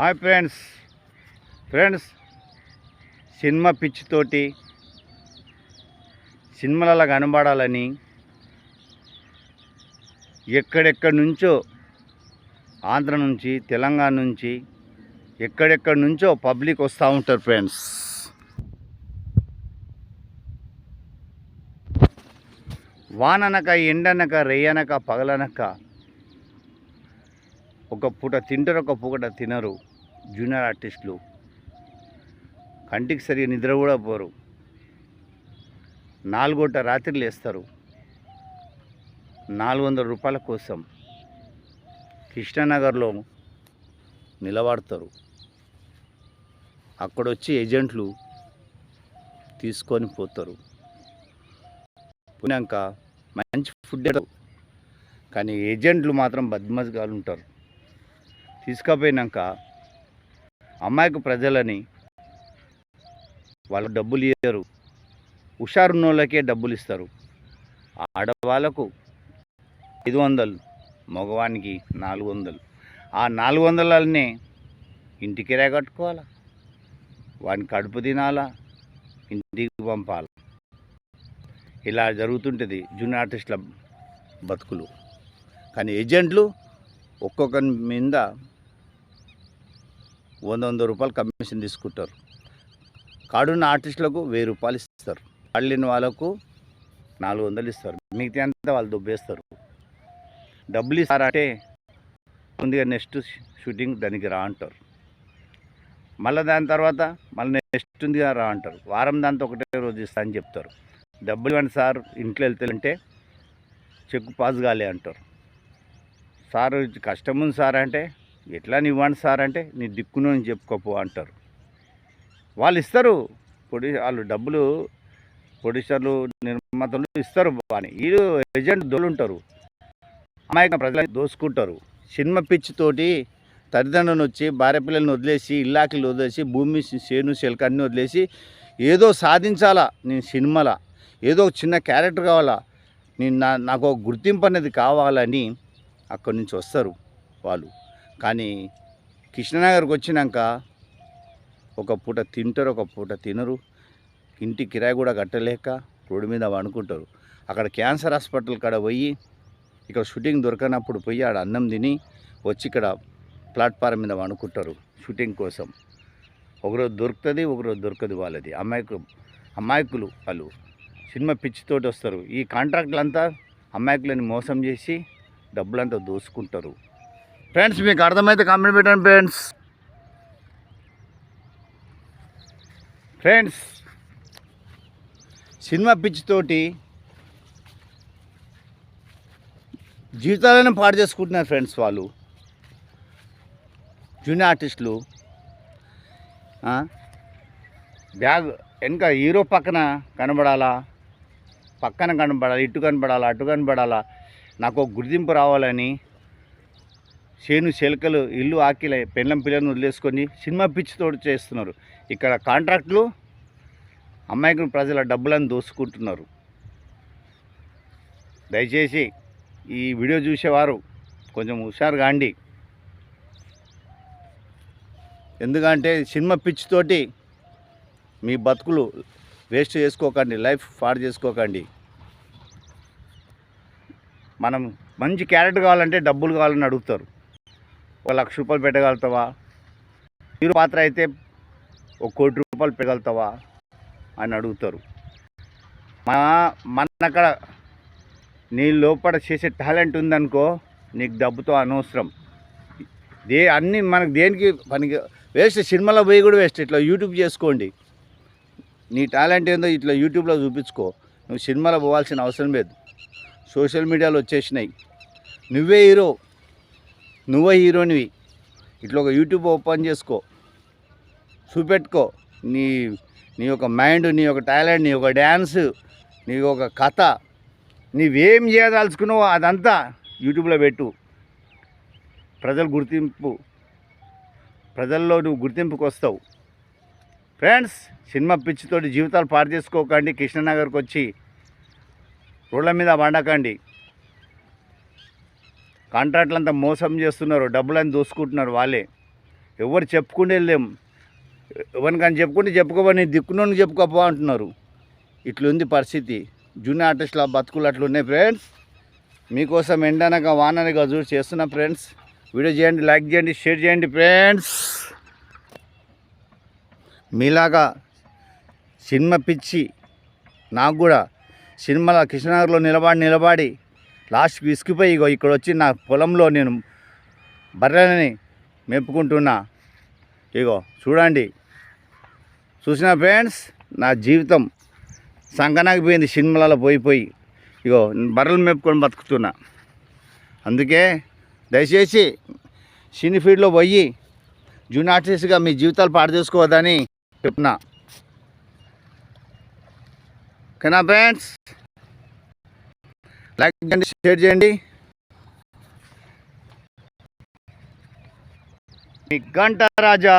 Hi friends. Friends cinema పిచ్చితోటి సినిమాలలో కనబడాలని ఎక్కడెక్కడి నుంచో ఆంధ్ర నుంచి తెలంగాణ నుంచి ఎక్కడెక్కడి నుంచో పబ్లిక్ వస్తూ ఉంటారు ఫ్రెండ్స్. వాననక ఎండనక రేయనక పగలనక ఒక పూట తింటారు ఒక పూట తినరు. జూనియర్ ఆర్టిస్టులు. కంటికి సరిగా నిద్ర కూడా పోరు. నాలుగోట రాత్రి లేస్తారు. నాలుగు వందల రూపాయల కోసం కృష్ణానగర్లో నిలబడతారు. అక్కడ వచ్చి ఏజెంట్లు తీసుకొని పోతారు. పోయాక మంచి ఫుడ్ కానీ ఏజెంట్లు మాత్రం బద్మజ్గాలు ఉంటారు. తీసుకపోయినాక అమాయక ప్రజలని వాళ్ళకు డబ్బులు ఇయ్యరు. హుషారున్నోళ్ళకే డబ్బులు ఇస్తారు. ఆడవాళ్ళకు ఐదు వందలు మగవానికి నాలుగు వందలు. ఆ నాలుగు వందలనే ఇంటికి కట్టుకోవాలా? వాడిని కడుపు తినాలా? ఇంటికి పంపాలి? ఇలా జరుగుతుంటుంది జూనియర్ ఆర్టిస్టుల బతుకులు. కానీ ఏజెంట్లు ఒక్కొక్కరి మీద వంద వంద రూపాయలు కమిషన్ తీసుకుంటారు. కాడున్న ఆర్టిస్టులకు వెయ్యి రూపాయలు ఇస్తారు. కాళ్ళని వాళ్ళకు నాలుగు వందలు ఇస్తారు. మిగతా అంతా వాళ్ళు దుబ్బేస్తారు. డబ్బులు ఇస్తారంటే ముందుగా నెక్స్ట్ షూటింగ్ దానికి రా అంటారు. మళ్ళీ దాని తర్వాత మళ్ళీ నెక్స్ట్ ఉందిగా రా అంటారు. వారం దాంతో ఒకటే రోజు ఇస్తా అని చెప్తారు. డబ్బులు ఇవ్వండి సార్ ఇంట్లో వెళ్తే చెక్ పాస్ కాలే అంటారు. సార్ కష్టం ఉంది సార్ అంటే ఎట్లా నివ్వండి సార్ అంటే నీ దిక్కును అని చెప్పుకోపో అంటారు. వాళ్ళు ఇస్తారు ప్రొడ్యూ వాళ్ళు డబ్బులు ప్రొడ్యూసర్లు నిర్మాతలు ఇస్తారు అని వీళ్ళు ఏజెంట్ దోలుంటారు అమాయక ప్రజలు దోసుకుంటారు. సినిమా పిచ్చితోటి తల్లిదండ్రులను వచ్చి భార్య పిల్లల్ని వదిలేసి ఇల్లాకిలు వదిలేసి భూమి చేను శెలక అన్నీ వదిలేసి ఏదో సాధించాలా నేను సినిమాల? ఏదో ఒక చిన్న క్యారెక్టర్ కావాలా? నేను నా నాకు ఒక గుర్తింపు అనేది కావాలని అక్కడి నుంచి వస్తారు వాళ్ళు. కానీ కృష్ణనగర్కి వచ్చినాక ఒక పూట తింటారు ఒక పూట తినరు. ఇంటి కిరాయి కూడా కట్టలేక రోడ్డు మీద వండుకుంటారు అక్కడ క్యాన్సర్ హాస్పిటల్ కాడ పోయి ఇక్కడ షూటింగ్ దొరకనప్పుడు పోయి ఆడ అన్నం తిని వచ్చి ఇక్కడ ప్లాట్ఫారం మీద వండుకుంటారు షూటింగ్ కోసం. ఒకరోజు దొరుకుతుంది ఒకరోజు దొరకదు వాళ్ళది. అమ్మాయికు అమాయకులు వాళ్ళు సినిమా పిచ్చితోటి వస్తారు. ఈ కాంట్రాక్టులంతా అమాయకులని మోసం చేసి డబ్బులంతా దోసుకుంటారు. ఫ్రెండ్స్ మీకు అర్థమైతే కామెంట్ పెట్టండి ఫ్రెండ్స్ ఫ్రెండ్స్ సినిమా పిచ్ తోటి జీవితాలను పాడు చేసుకుంటున్నారు ఫ్రెండ్స్ వాళ్ళు. జూనియర్ ఆర్టిస్టులు బ్యాగ్ వెనక హీరో పక్కన కనబడాలా? పక్కన కనబడాలి? ఇటు కనబడాలా? అటు కనబడాలా? నాకు ఒక గుర్తింపు రావాలని చేను శెలకలు ఇల్లు ఆకిల పెళ్ళం పిల్లలను వదిలేసుకొని సినిమా పిచ్చితోటి చేస్తున్నారు. ఇక్కడ కాంట్రాక్టులు అమ్మాయికి ప్రజల డబ్బులను దోసుకుంటున్నారు. దయచేసి ఈ వీడియో చూసేవారు కొంచెం హుషారు కాండి. ఎందుకంటే సినిమా పిచ్చితోటి మీ బతుకులు వేస్ట్ చేసుకోకండి లైఫ్ పాడు చేసుకోకండి. మనం మంచి క్యారెట్ కావాలంటే డబ్బులు కావాలని అడుగుతారు. ఒక లక్ష రూపాయలు పెట్టగలుగుతావా? మీరు పాత్ర అయితే ఒక కోటి రూపాయలు పెట్టగలుగుతావా? అని అడుగుతారు. మన మనక్కడ నీ లోపల చేసే టాలెంట్ ఉందనుకో నీకు డబ్బుతో అనవసరం. దే అన్నీ మనకు దేనికి పనికి వేస్ట్ సినిమాలో పోయి కూడా వేస్ట్. ఇట్లా యూట్యూబ్ చేసుకోండి. నీ టాలెంట్ ఏందో ఇట్లా యూట్యూబ్లో చూపించుకో. నువ్వు సినిమాలో పోవాల్సిన అవసరం లేదు. సోషల్ మీడియాలో వచ్చేసినాయి. నువ్వే హీరో. నువ్వే హీరోనివి. ఇట్లా ఒక యూట్యూబ్ ఓపెన్ చేసుకో. చూపెట్టుకో. నీ నీ యొక్క మైండ్ నీ యొక్క టాలెంట్ నీ యొక్క డ్యాన్స్ నీ యొక్క కథ. నీవేం చేయదలుచుకున్నావో అదంతా యూట్యూబ్లో పెట్టు. ప్రజలు గుర్తింపు ప్రజల్లో నువ్వు గుర్తింపుకి వస్తావు. ఫ్రెండ్స్ సినిమా పిచ్చితోటి జీవితాలు పాడు చేసుకోకండి. కృష్ణనగర్కి వచ్చి రోడ్ల మీద వండకండి. కాంట్రాక్ట్లు అంతా మోసం చేస్తున్నారు డబ్బులని దోసుకుంటున్నారు వాళ్ళే. ఎవరు చెప్పుకుంటే వెళ్ళలేం ఎవరికని చెప్పుకుంటే చెప్పుకోబోని దిక్కునోని చెప్పుకోపో అంటున్నారు. ఇట్లుంది పరిస్థితి. జూనియర్ ఆర్టిస్టుల బతుకులు అట్లున్నాయి ఫ్రెండ్స్. మీకోసం ఎండనక వాననక చూసి చేస్తున్నా ఫ్రెండ్స్. వీడియో చేయండి లైక్ చేయండి షేర్ చేయండి ఫ్రెండ్స్. మీలాగా సినిమా పిచ్చి నాకు కూడా సినిమాల కృష్ణనగర్లో నిలబడి నిలబడి లాస్ట్కి విసిగిపోయి ఇగో ఇక్కడ వచ్చి నా పొలంలో నేను బర్రెలని మెప్పుకుంటున్నా ఇగో చూడండి. చూసిన ఫ్రెండ్స్ నా జీవితం సంకనాకి పోయింది సినిమాలలో పోయిపోయి ఇగో బర్రెలు మెప్పుకొని బతుకుతున్నా. అందుకే దయచేసి సినీ ఫీల్డ్లో పోయి జూన్ ఆర్టిస్ట్గా మీ జీవితాలు పాడు చేసుకోవద్దని చెప్తున్నా. ఓకేనా ఫ్రెండ్స్? లైక్ చేయండి షేర్ చేయండి. మీ గంట రాజా.